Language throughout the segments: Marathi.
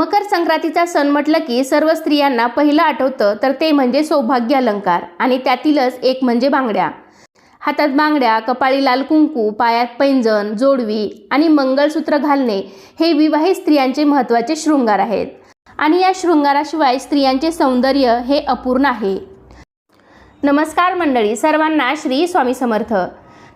मकर संक्रांतीचा सण म्हटलं की सर्व स्त्रियांना पहिलं आठवतं तर ते म्हणजे सौभाग्य अलंकार आणि त्यातीलच एक म्हणजे बांगड्या. हातात बांगड्या कपाळी लाल कुंकू पायात पैंजण जोडवी आणि मंगळसूत्र घालणे हे विवाहित स्त्रियांचे महत्त्वाचे शृंगार आहेत. आणि या शृंगाराशिवाय स्त्रियांचे सौंदर्य हे अपूर्ण आहे. नमस्कार मंडळी सर्वांना श्री स्वामी समर्थ.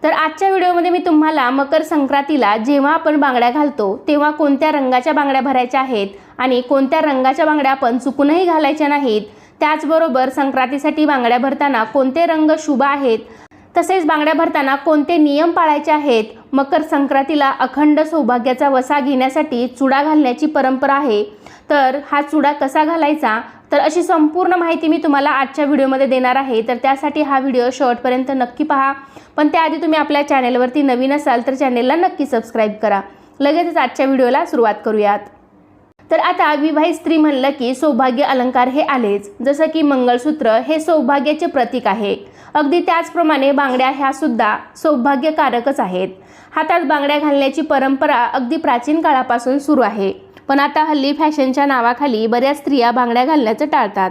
तर आजच्या व्हिडिओमध्ये मी तुम्हाला मकर संक्रांतीला जेव्हा आपण बांगड्या घालतो तेव्हा कोणत्या रंगाच्या बांगड्या भरायच्या आहेत आणि कोणत्या रंगाच्या बांगड्या आपण चुकूनही घालायच्या नाहीत त्याचबरोबर संक्रांतीसाठी बांगड्या भरताना कोणते रंग शुभ आहेत तसेच बांगड्या भरताना कोणते नियम पाळायचे आहेत मकर संक्रांतीला अखंड सौभाग्याचा वसा घेण्यासाठी चुडा घालण्याची परंपरा आहे. तर हा चुडा कसा घालायचा? तर अशी संपूर्ण माहिती मी तुम्हाला आजच्या व्हिडिओमध्ये देणार आहे. तर त्यासाठी हा व्हिडिओ शेवटपर्यंत नक्की पहा. पण त्याआधी तुम्ही आपल्या चॅनेलवरती नवीन असाल तर चॅनेलला नक्की सबस्क्राईब करा. लगेचच आजच्या व्हिडिओला सुरुवात करूयात. तर आता विवाहित स्त्री म्हणलं की सौभाग्य अलंकार हे आलेच. जसं की मंगळसूत्र हे सौभाग्याचे प्रतीक आहे. अगदी त्याचप्रमाणे बांगड्या ह्या सुद्धा सौभाग्यकारकच आहेत. हातात बांगड्या घालण्याची परंपरा अगदी प्राचीन काळापासून सुरू आहे. पण आता हल्ली फॅशनच्या नावाखाली बऱ्याच स्त्रिया बांगड्या घालण्याचं टाळतात.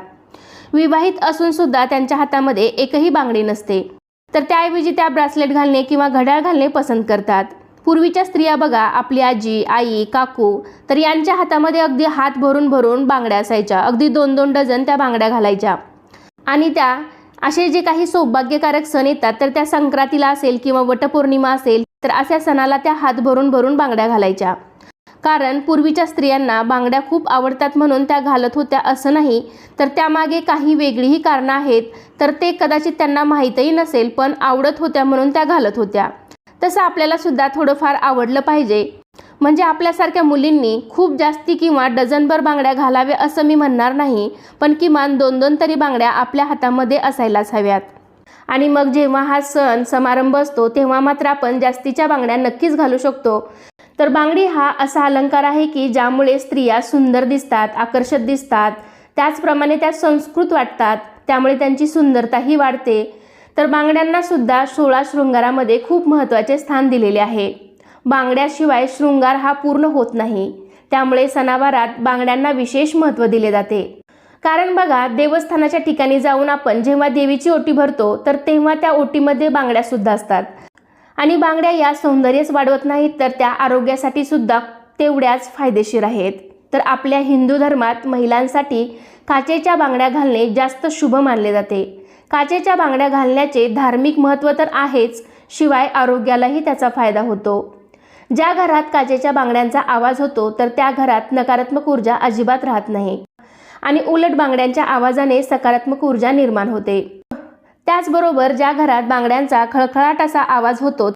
विवाहित असून सुद्धा त्यांच्या हातामध्ये एकही बांगडी नसते. तर त्याऐवजी त्या ब्रासलेट घालणे किंवा घड्याळ घालणे पसंत करतात. पूर्वीच्या स्त्रिया बघा आपली आजी आई काकू तर यांच्या हातामध्ये अगदी हात भरून भरून बांगड्या असायच्या. अगदी दोन दोन डझन त्या बांगड्या घालायच्या. आणि त्या असे जे काही सौभाग्यकारक सण येतात तर त्या संक्रांतीला असेल किंवा वटपौर्णिमा असेल तर अशा सणाला त्या हात भरून भरून बांगड्या घालायच्या. कारण पूर्वीच्या स्त्रियांना बांगड्या खूप आवडतात म्हणून त्या घालत होत्या असं नाही तर त्यामागे काही वेगळीही कारणं आहेत तर ते कदाचित त्यांना माहीतही नसेल पण आवडत होत्या म्हणून त्या घालत होत्या. तसं आपल्याला सुद्धा थोडंफार आवडलं पाहिजे. म्हणजे आपल्यासारख्या मुलींनी खूप जास्ती किंवा डझनभर बांगड्या घालाव्या असं मी म्हणणार नाही पण किमान दोन दोन तरी बांगड्या आपल्या हातामध्ये असायलाच हव्यात. आणि मग जेव्हा हा सण समारंभ असतो तेव्हा मात्र आपण जास्तीच्या बांगड्या नक्कीच घालू शकतो. तर बांगडी हा असा अलंकार आहे की ज्यामुळे स्त्रिया सुंदर दिसतात आकर्षक दिसतात. त्याचप्रमाणे त्या संस्कृत वाटतात त्यामुळे त्यांची सुंदरताही वाढते. तर बांगड्यांना सुद्धा सोळा शृंगारामध्ये खूप महत्त्वाचे स्थान दिलेले आहे. बांगड्याशिवाय शृंगार हा पूर्ण होत नाही. त्यामुळे सणावारात बांगड्यांना विशेष महत्त्व दिले जाते. कारण बघा देवस्थानाच्या ठिकाणी जाऊन आपण जेव्हा देवीची ओटी भरतो तर तेव्हा त्या ओटीमध्ये बांगड्यासुद्धा असतात. आणि बांगड्या या सौंदर्यच वाढवत नाहीत तर त्या आरोग्यासाठी सुद्धा तेवढ्याच फायदेशीर आहेत. तर आपल्या हिंदू धर्मात महिलांसाठी काचेच्या बांगड्या घालणे जास्त शुभ मानले जाते. काचेच्या बांगड्या घालण्याचे धार्मिक महत्त्व तर आहेच शिवाय आरोग्यालाही त्याचा फायदा होतो. ज्या घरात काचेच्या बांगड्यांचा आवाज होतो तर त्या घरात नकारात्मक ऊर्जा अजिबात राहत नाही आणि उलट बांगड्यांच्या आवाजाने सकारात्मक ऊर्जा निर्माण होते. त्याचबरोबर ज्या घरात बांगड्यांचा खळखळाट असा आवाज होतो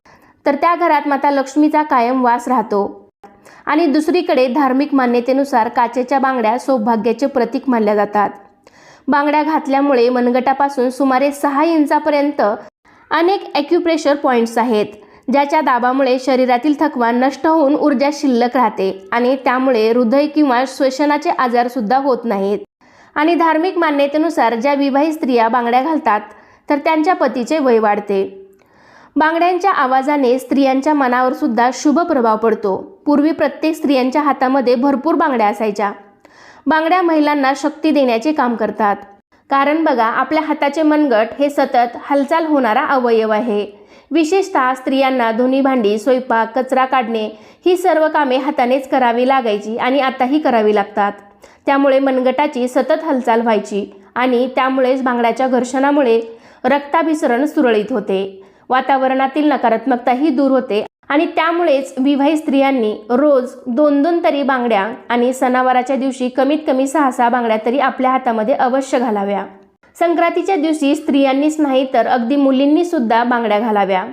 तर त्या घरात माता लक्ष्मीचा कायम वास राहतो. आणि दुसरीकडे धार्मिक मान्यतेनुसार काचेच्या बांगड्या सौभाग्याचे प्रतीक मानल्या जातात. बांगड्या घातल्यामुळे मनगटापासून सुमारे सहा इंचापर्यंत अनेक ॲक्युप्रेशर पॉईंट्स आहेत. ज्याच्या दाबामुळे शरीरातील थकवा नष्ट होऊन ऊर्जा शिल्लक राहते आणि त्यामुळे हृदय किंवा श्वसनाचे आजारसुद्धा होत नाहीत. आणि धार्मिक मान्यतेनुसार ज्या विवाहित स्त्रिया बांगड्या घालतात तर त्यांच्या पतीचे वय वाढते. बांगड्यांच्या आवाजाने स्त्रियांच्या मनावर सुद्धा शुभ प्रभाव पडतो. पूर्वी प्रत्येक स्त्रियांच्या हातामध्ये भरपूर बांगड्या असायच्या. बांगड्या महिलांना शक्ती देण्याचे काम करतात. कारण बघा आपल्या हाताचे मनगट हे सतत हालचाल होणारा अवयव आहे. विशेषतः स्त्रियांना धुनी भांडी स्वयंपाक कचरा काढणे ही सर्व कामे हातानेच करावी लागायची आणि आताही करावी लागतात. त्यामुळे मनगटाची सतत हालचाल व्हायची आणि त्यामुळेच बांगड्याच्या घर्षणामुळे रक्ताभिसरण सुरळीत होते. वातावरणातील नकारात्मकताही दूर होते आणि त्यामुळेच विवाहित स्त्रियांनी रोज दोन दोन तरी बांगड्या आणि सणावाराच्या दिवशी कमीत कमी सहा सहा बांगड्या तरी आपल्या हातामध्ये अवश्य घालाव्या. संक्रांतीच्या दिवशी स्त्रियांनीच नाही तर अगदी मुलींनी सुद्धा बांगड्या घालाव्या.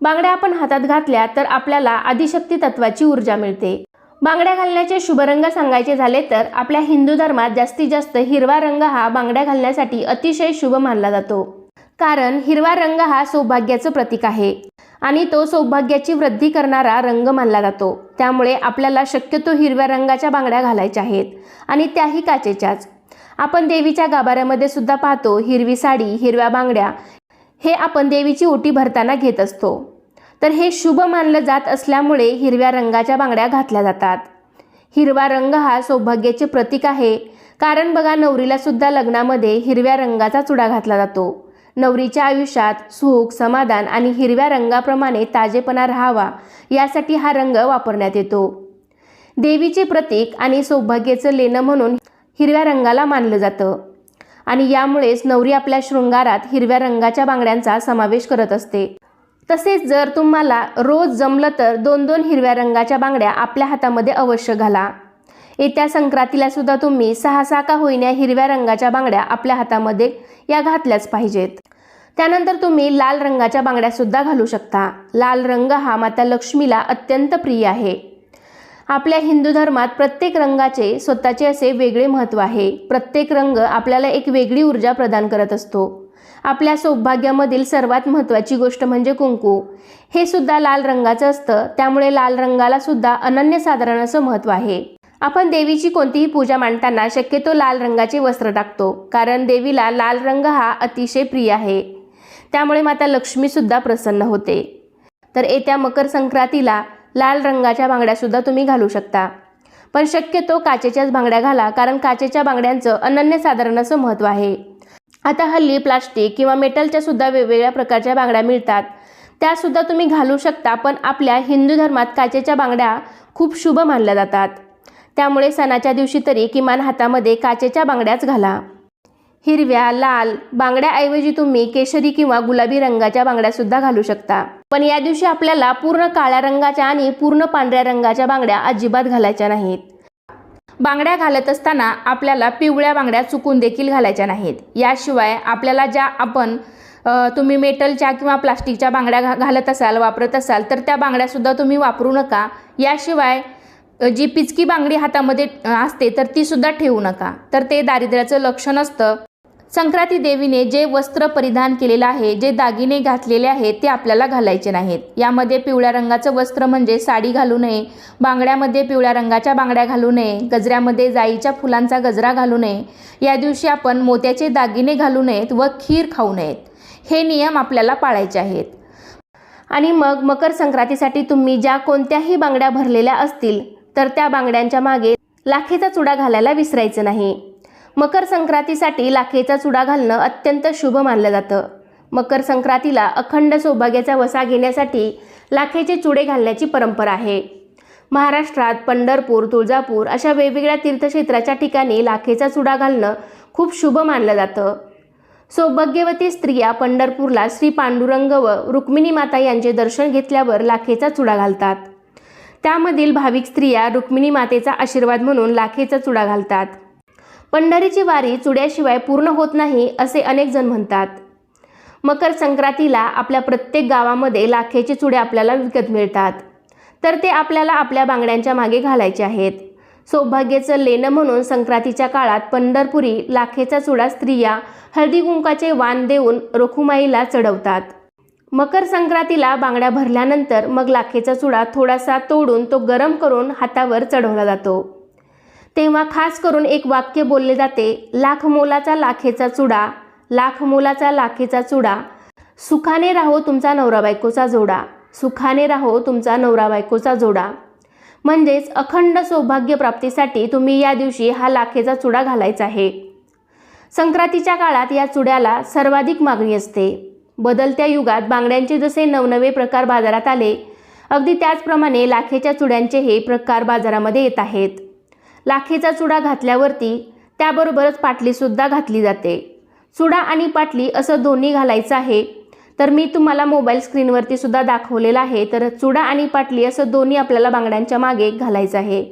बांगड्या आपण हातात घातल्या तर आपल्याला आदिशक्ती तत्वाची ऊर्जा मिळते. बांगड्या घालण्याचे शुभरंग सांगायचे झाले तर आपल्या हिंदू धर्मात जास्तीत जास्त हिरवा रंग हा बांगड्या घालण्यासाठी अतिशय शुभ मानला जातो. कारण हिरवा रंग हा सौभाग्याचं प्रतीक आहे आणि तो सौभाग्याची वृद्धी करणारा रंग मानला जातो. त्यामुळे आपल्याला शक्यतो हिरव्या रंगाच्या बांगड्या घालायच्या आहेत आणि त्याही काचेच्याच. आपण देवीच्या गाभाऱ्यामध्ये सुद्धा पाहतो हिरवी साडी हिरव्या बांगड्या हे आपण देवीची ओटी भरताना घेत असतो. तर हे शुभ मानलं जात असल्यामुळे हिरव्या रंगाच्या बांगड्या घातल्या जातात. हिरवा रंग हा सौभाग्याचे प्रतीक आहे. कारण बघा नवरीला सुद्धा लग्नामध्ये हिरव्या रंगाचा चुडा घातला जातो. नवरीच्या आयुष्यात सुख समाधान आणि हिरव्या रंगाप्रमाणे ताजेपणा राहावा यासाठी हा रंग वापरण्यात येतो. देवीचे प्रतीक आणि सौभाग्याचं लेणं म्हणून हिरव्या रंगाला मानलं जातं. आणि यामुळेच नवरी आपल्या शृंगारात हिरव्या रंगाच्या बांगड्यांचा समावेश करत असते. तसेच जर तुम्हाला रोज जमलं तर दोन दोन हिरव्या रंगाच्या बांगड्या आपल्या हातामध्ये अवश्य घाला. येत्या संक्रांतीला सुद्धा तुम्ही सहा सहा का होईन्या हिरव्या रंगाच्या बांगड्या आपल्या हातामध्ये या घातल्याच पाहिजेत. त्यानंतर तुम्ही लाल रंगाच्या बांगड्या सुद्धा घालू शकता. लाल रंग हा माता लक्ष्मीला अत्यंत प्रिय आहे. आपल्या हिंदू धर्मात प्रत्येक रंगाचे स्वतःचे असे वेगळे महत्त्व आहे. प्रत्येक रंग आपल्याला एक वेगळी ऊर्जा प्रदान करत असतो. आपल्या सौभाग्यामधील सर्वात महत्त्वाची गोष्ट म्हणजे कुंकू. हे सुद्धा लाल रंगाचं असतं. त्यामुळे लाल रंगाला सुद्धा अनन्यसाधारण असं महत्त्व आहे. आपण देवीची कोणतीही पूजा मांडताना शक्यतो लाल रंगाचे वस्त्र टाकतो कारण देवीला लाल रंग हा अतिशय प्रिय आहे. त्यामुळे माता लक्ष्मीसुद्धा प्रसन्न होते. तर येत्या मकर संक्रांतीला लाल रंगाच्या बांगड्यासुद्धा तुम्ही घालू शकता. पण शक्यतो काचेच्याच बांगड्या घाला कारण काचेच्या बांगड्यांचं अनन्यसाधारण असं महत्त्व आहे. आता हल्ली प्लास्टिक किंवा मेटलच्या सुद्धा वेगवेगळ्या प्रकारच्या बांगड्या मिळतात. त्यासुद्धा तुम्ही घालू शकता पण आपल्या हिंदू धर्मात काचेच्या बांगड्या खूप शुभ मानल्या जातात. त्यामुळे सणाच्या दिवशी तरी किमान हातामध्ये काचेच्या बांगड्याच घाला. हिरव्या लाल बांगड्याऐवजी तुम्ही केशरी किंवा गुलाबी रंगाच्या बांगड्यासुद्धा घालू शकता. पण या दिवशी आपल्याला पूर्ण काळ्या रंगाच्या आणि पूर्ण पांढऱ्या रंगाच्या बांगड्या अजिबात घालायच्या नाहीत. बांगड्या घालत असताना आपल्याला पिवळ्या बांगड्या चुकून देखील घालायच्या नाहीत. याशिवाय आपल्याला ज्या आपण तुम्ही मेटलच्या किंवा प्लास्टिकच्या बांगड्या घा घालत असाल वापरत असाल तर त्या बांगड्यासुद्धा तुम्ही वापरू नका. याशिवाय जी पिचकी बांगडी हातामध्ये असते तर तीसुद्धा ठेवू नका. तर ते दारिद्र्याचं लक्षण असतं. संक्रांती देवीने जे वस्त्र परिधान केलेलं आहे जे दागिने घातलेले आहेत ते आपल्याला घालायचे नाहीत. यामध्ये पिवळ्या रंगाचं वस्त्र म्हणजे साडी घालू नये बांगड्यामध्ये पिवळ्या रंगाच्या बांगड्या घालू नये गजऱ्यामध्ये जाईच्या फुलांचा गजरा घालू नये. या दिवशी आपण मोत्याचे दागिने घालू नयेत व खीर खाऊ नयेत. हे नियम आपल्याला पाळायचे आहेत. आणि मग मकर संक्रांतीसाठी तुम्ही ज्या कोणत्याही बांगड्या भरलेल्या असतील तर त्या बांगड्यांच्या मागे लाखेचा चुडा घालायला विसरायचं नाही. मकर संक्रांतीसाठी लाखेचा चुडा घालणं अत्यंत शुभ मानलं जातं. मकर संक्रांतीला अखंड सौभाग्याचा वसा घेण्यासाठी लाखेचे चुडे घालण्याची परंपरा आहे. महाराष्ट्रात पंढरपूर तुळजापूर अशा वेगवेगळ्या तीर्थक्षेत्राच्या ठिकाणी लाखेचा चुडा घालणं खूप शुभ मानलं जातं. सौभाग्यवती स्त्रिया पंढरपूरला श्री पांडुरंग व रुक्मिणी माता यांचे दर्शन घेतल्यावर लाखेचा चुडा घालतात. त्यामधील भाविक स्त्रिया रुक्मिणी मातेचा आशीर्वाद म्हणून लाखेचा चुडा घालतात. पंढरीची वारी चुड्याशिवाय पूर्ण होत नाही असे अनेक जण म्हणतात. मकर संक्रांतीला आपल्या प्रत्येक गावामध्ये लाखेचे चुडे आपल्याला विकत मिळतात. तर ते आपल्याला आपल्या बांगड्यांच्या मागे घालायचे आहेत. सौभाग्याचं लेणं म्हणून संक्रांतीच्या काळात पंढरपुरी लाखेचा चुडा स्त्रिया हळदी कुंकाचे वाण देऊन रोखुमाईला चढवतात. मकर संक्रांतीला बांगड्या भरल्यानंतर मग लाखेचा चुडा थोडासा तोडून तो गरम करून हातावर चढवला जातो. तेव्हा खास करून एक वाक्य बोलले जाते लाख मोलाचा लाखेचा चुडा लाख मोलाचा लाखेचा चुडा सुखाने राहो तुमचा नवरा बायकोचा जोडा सुखाने राहो तुमचा नवरा बायकोचा जोडा. म्हणजेच अखंड सौभाग्य प्राप्तीसाठी तुम्ही या दिवशी हा लाखेचा चुडा घालायचा आहे. संक्रांतीच्या काळात या चुड्याला सर्वाधिक मागणी असते. बदलत्या युगात बांगड्यांचे जसे नवनवे प्रकार बाजारात आले अगदी त्याचप्रमाणे लाखेच्या चुड्यांचे हे प्रकार बाजारामध्ये येत आहेत. लाखेचा चुडा घातल्यावरती त्याबरोबरच पाटलीसुद्धा घातली जाते. चुडा आणि पाटली असं दोन्ही घालायचं आहे तर मी तुम्हाला मोबाईल स्क्रीनवरती सुद्धा दाखवलेलं आहे तर चुडा आणि पाटली असं दोन्ही आपल्याला बांगड्यांच्या मागे घालायचं आहे.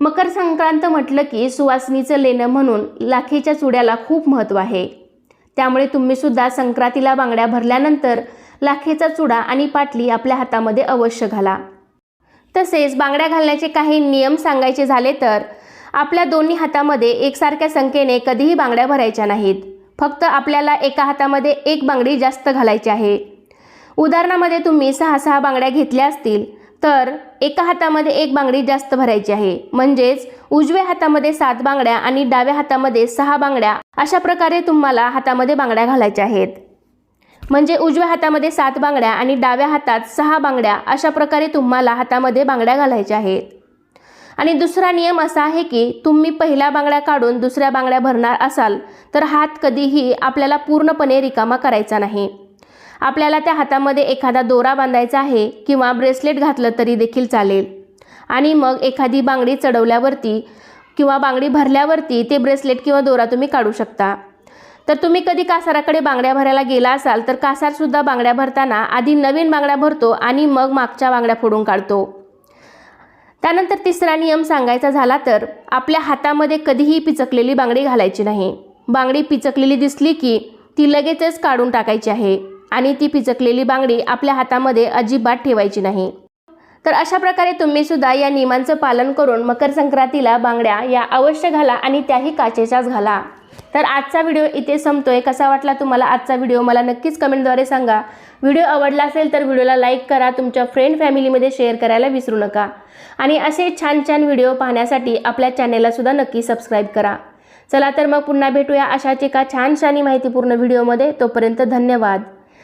मकर संक्रांत म्हटलं की सुवासनीचं लेणं म्हणून लाखेच्या चुड्याला खूप महत्त्व आहे. त्यामुळे तुम्ही सुद्धा संक्रांतीला बांगड्या भरल्यानंतर लाखेचा चुडा आणि पाटली आपल्या हातामध्ये अवश्य घाला. तसेच बांगड्या घालण्याचे काही नियम सांगायचे झाले तर आपल्या दोन्ही हातामध्ये एकसारख्या संख्येने कधीही बांगड्या भरायच्या नाहीत. फक्त आपल्याला एका हातामध्ये एक बांगडी जास्त घालायची आहे. उदाहरणामध्ये तुम्ही सहा सहा बांगड्या घेतल्या असतील तर एका हातामध्ये एक बांगडी जास्त भरायची आहे. म्हणजेच उजव्या हातामध्ये सात बांगड्या आणि डाव्या हातामध्ये सहा बांगड्या अशा प्रकारे तुम्हाला हातामध्ये बांगड्या घालायच्या आहेत. म्हणजे उजव्या हातामध्ये सात बांगड्या आणि डाव्या हातात सहा बांगड्या अशा प्रकारे तुम्हाला हातामध्ये बांगड्या घालायच्या आहेत. आणि दुसरा नियम असा आहे की तुम्ही पहिल्या बांगड्या काढून दुसऱ्या बांगड्या भरणार असाल तर हात कधीही आपल्याला पूर्णपणे रिकामा करायचा नाही. आपल्याला त्या हातामध्ये एखादा दोरा बांधायचा आहे किंवा ब्रेसलेट घातलं तरी देखील चालेल. आणि मग एखादी बांगडी चढवल्यावरती किंवा बांगडी भरल्यावरती ते ब्रेसलेट किंवा दोरा तुम्ही काढू शकता. तर तुम्ही कधी कासाराकडे बांगड्या भरायला गेला असाल तर कासारसुद्धा बांगड्या भरताना आधी नवीन बांगड्या भरतो आणि मग मागच्या बांगड्या फोडून काढतो. त्यानंतर तिसरा नियम सांगायचा झाला तर आपल्या हातामध्ये कधीही पिचकलेली बांगडी घालायची नाही. बांगडी पिचकलेली दिसली की ती लगेचच काढून टाकायची आहे. आणि ती पिचकलेली बांगडी आपल्या हातामध्ये अजिबात ठेवायची नाही. तर अशा प्रकारे तुम्ही सुद्धा या नियमांचं पालन करून मकर संक्रांतीला बांगड्या या अवश्य घाला आणि त्याही काचेच्याच घाला. तर आजचा व्हिडिओ इथे संपतोय. कसा वाटला तुम्हाला आजचा व्हिडिओ मला नक्कीच कमेंटद्वारे सांगा. व्हिडिओ आवडला असेल तर व्हिडिओला लाईक करा. तुमच्या फ्रेंड फॅमिलीमध्ये शेअर करायला विसरू नका. आणि असे छान छान व्हिडिओ पाहण्यासाठी आपल्या चॅनेलला सुद्धा नक्की सबस्क्राईब करा. चला तर मग पुन्हा भेटूया अशाच एका छानशानी माहितीपूर्ण व्हिडिओमध्ये. तोपर्यंत धन्यवाद.